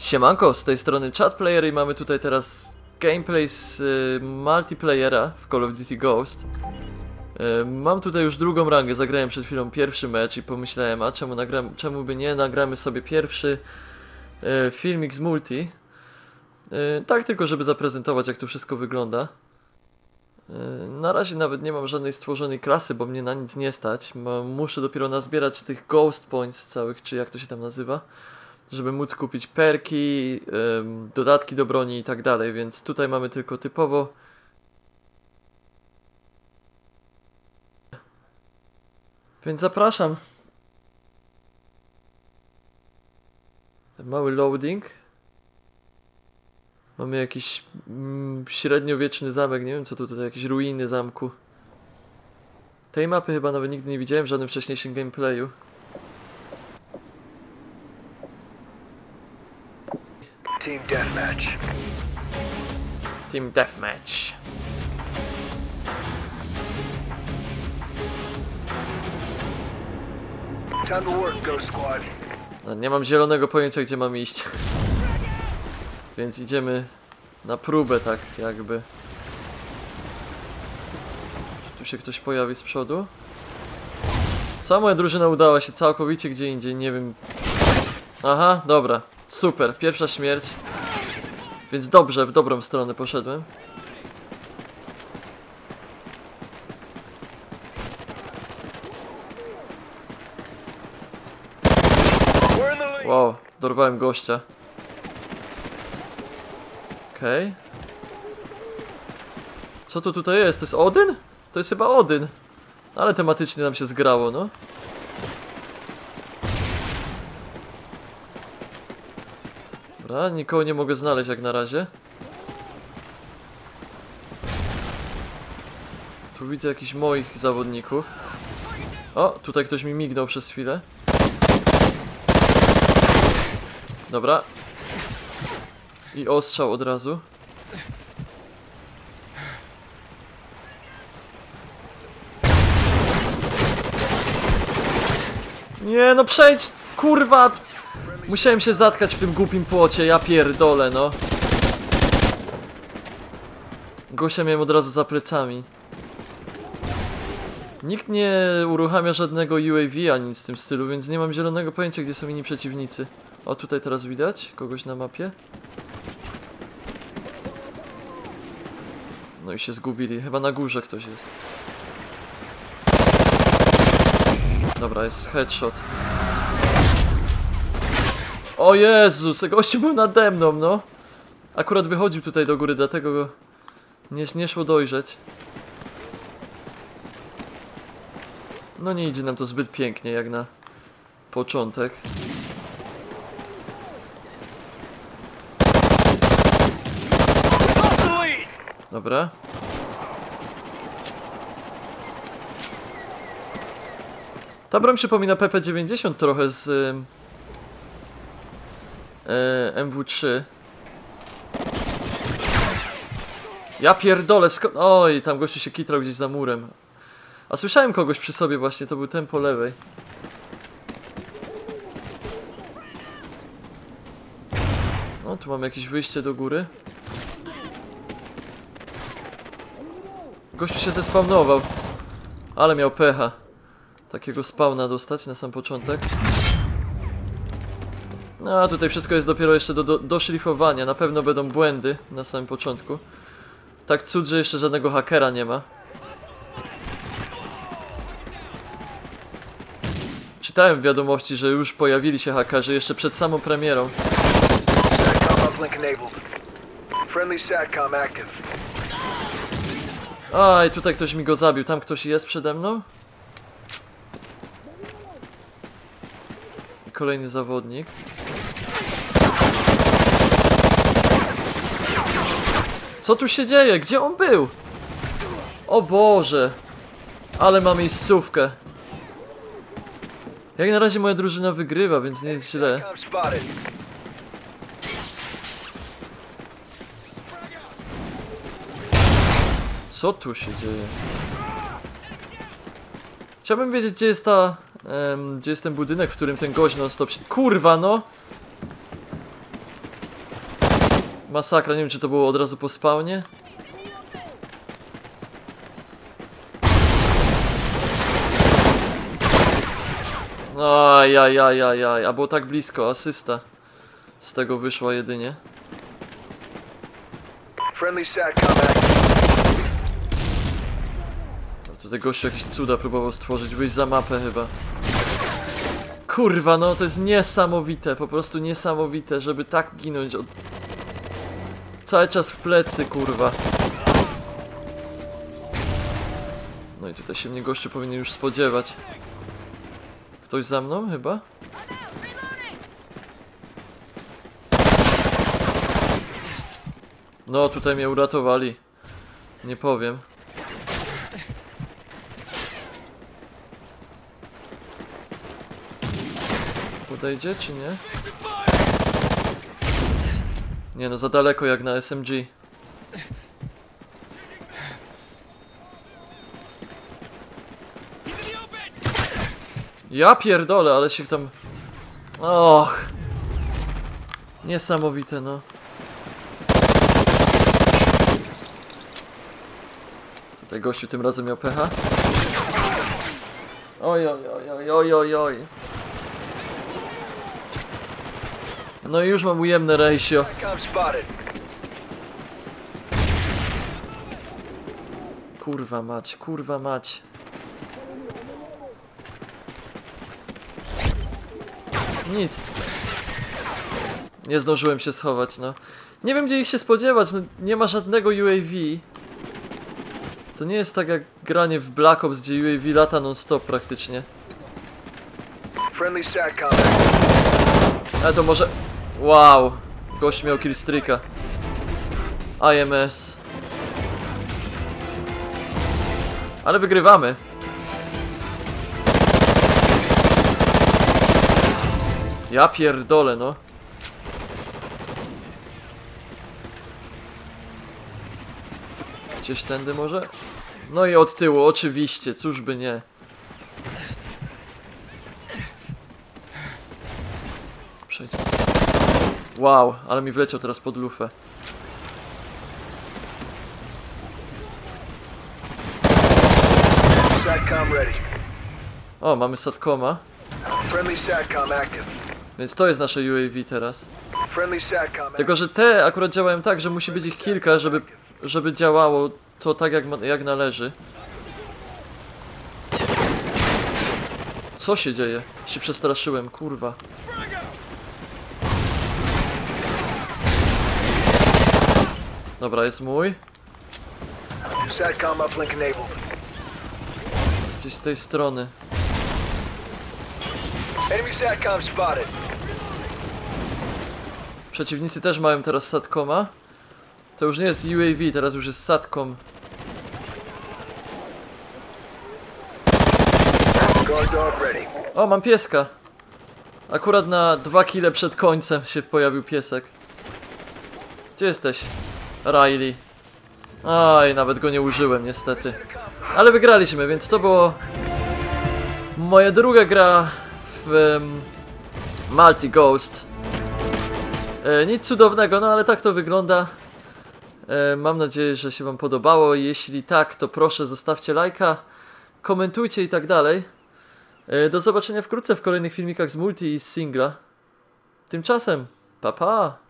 Siemanko, z tej strony ChatPlayer i mamy tutaj teraz gameplay z y, multiplayera w Call of Duty Ghost. Y, mam tutaj już drugą rangę, zagrałem przed chwilą pierwszy mecz i pomyślałem, a czemu, nagram, czemu by nie, nagramy sobie pierwszy y, filmik z multi. Y, tak tylko, żeby zaprezentować jak to wszystko wygląda. Y, Na razie nawet nie mam żadnej stworzonej klasy, bo mnie na nic nie stać. Muszę dopiero nazbierać tych ghost points całych, czy jak to się tam nazywa żeby móc kupić perki, dodatki do broni i tak dalej, więc tutaj mamy tylko typowo Więc zapraszam. Mały loading. Mamy jakiś mm, średniowieczny zamek, nie wiem co tu tutaj, jakieś ruiny zamku. Tej mapy chyba nawet nigdy nie widziałem w żadnym wcześniejszym gameplayu. Team Deathmatch. Team Deathmatch. Time to work, Ghost Squad. No, nie mam zielonego pojęcia, gdzie mam iść. Więc idziemy na próbę, tak jakby. Czy tu się ktoś pojawi z przodu? Cała moja drużyna udała się całkowicie gdzie indziej, nie wiem. Aha, dobra. Super, pierwsza śmierć. Więc dobrze, w dobrą stronę poszedłem. Wow, dorwałem gościa. Okej. Co to tutaj jest? To jest Odyn? To jest chyba Odyn. Ale tematycznie nam się zgrało, no. Dobra, nikogo nie mogę znaleźć jak na razie. Tu widzę jakichś moich zawodników. O, tutaj ktoś mi mignął przez chwilę. Dobra. I ostrzał od razu. Nie no przejdź! Kurwa! Musiałem się zatkać w tym głupim płocie, ja pierdolę no. Gosia miałem od razu za plecami. Nikt nie uruchamia żadnego UAV ani nic w tym stylu, więc nie mam zielonego pojęcia gdzie są inni przeciwnicy. O, tutaj teraz widać kogoś na mapie. No i się zgubili. Chyba na górze ktoś jest. Dobra, jest headshot. O Jezus, gościu był nade mną, no. Akurat wychodził tutaj do góry, dlatego go nie, nie szło dojrzeć. No nie idzie nam to zbyt pięknie, jak na początek. Dobra. Ta broń przypomina PP90 trochę z ym, e, MW3. Ja pierdolę, sko- Oj, tam gościu się kitrał gdzieś za murem. A słyszałem kogoś przy sobie właśnie, to był ten po lewej. No, tu mam jakieś wyjście do góry. Gościu się zespawnował. Ale miał pecha. Takiego spawna dostać na sam początek. No tutaj wszystko jest dopiero jeszcze do, do, do szlifowania. Na pewno będą błędy na samym początku. Tak cud, że jeszcze żadnego hakera nie ma. Czytałem w wiadomości, że już pojawili się hakerzy jeszcze przed samą premierą. Aj, tutaj ktoś mi go zabił. Tam ktoś jest przede mną? Kolejny zawodnik. Co tu się dzieje? Gdzie on był? O Boże! Ale ma miejscówkę. Jak na razie moja drużyna wygrywa, więc nie jest źle. Co tu się dzieje? Chciałbym wiedzieć, gdzie jest ta... gdzie jest ten budynek, w którym ten gość non stop się... Kurwa, no! Masakra, nie wiem czy to było od razu po spawnie. Ajajajajaj, a było tak blisko, asysta. Z tego wyszła jedynie. A Tutaj gościu jakieś cuda próbował stworzyć, wyjść za mapę chyba. Kurwa, no to jest niesamowite, po prostu niesamowite, żeby tak ginąć od... Cały czas w plecy, kurwa. No i tutaj się mnie gościu powinien już spodziewać. Ktoś za mną chyba? No, tutaj mnie uratowali. Nie powiem. Podejdzie czy nie? Nie no, za daleko jak na SMG. Ja pierdolę, ale się tam... Och. Niesamowite, no. Tutaj gościu tym razem miał pecha. Oj, oj, oj, oj, oj, oj, oj. No i już mam ujemne ratio. Kurwa mać, kurwa mać. Nic. Nie zdążyłem się schować, no. Nie wiem gdzie ich się spodziewać, no nie ma żadnego UAV. To nie jest tak jak granie w Black Ops, gdzie UAV lata non stop praktycznie. Ale to może... Wow! Gość miał killstreaka. IMS. Ale wygrywamy. Ja pierdolę, no. Gdzieś tędy może? No i od tyłu, oczywiście, cóż by nie. Wow, ale mi wleciał teraz pod lufę. O, mamy Satkoma. Friendly SATCOM active. Więc to jest nasze UAV teraz. Tylko, że te akurat działają tak, że musi być ich kilka, żeby, żeby działało to tak jak, jak należy. Co się dzieje? Się przestraszyłem, kurwa. Dobra, jest mój. SATCOM uplink enabled. Gdzieś z tej strony. Enemy SATCOM spotted. Przeciwnicy też mają teraz Satkoma. To już nie jest UAV, teraz już jest Satcom. O, mam pieska. Akurat na dwa kile przed końcem się pojawił piesek. Gdzie jesteś? Riley. Aj, nawet go nie użyłem niestety. Ale wygraliśmy, więc to było moja druga gra w um, Multi Ghost. E, nic cudownego, no ale tak to wygląda. E, mam nadzieję, że się wam podobało. Jeśli tak, to proszę zostawcie lajka, komentujcie i tak dalej. E, Do zobaczenia wkrótce w kolejnych filmikach z multi i z singla. Tymczasem, pa pa!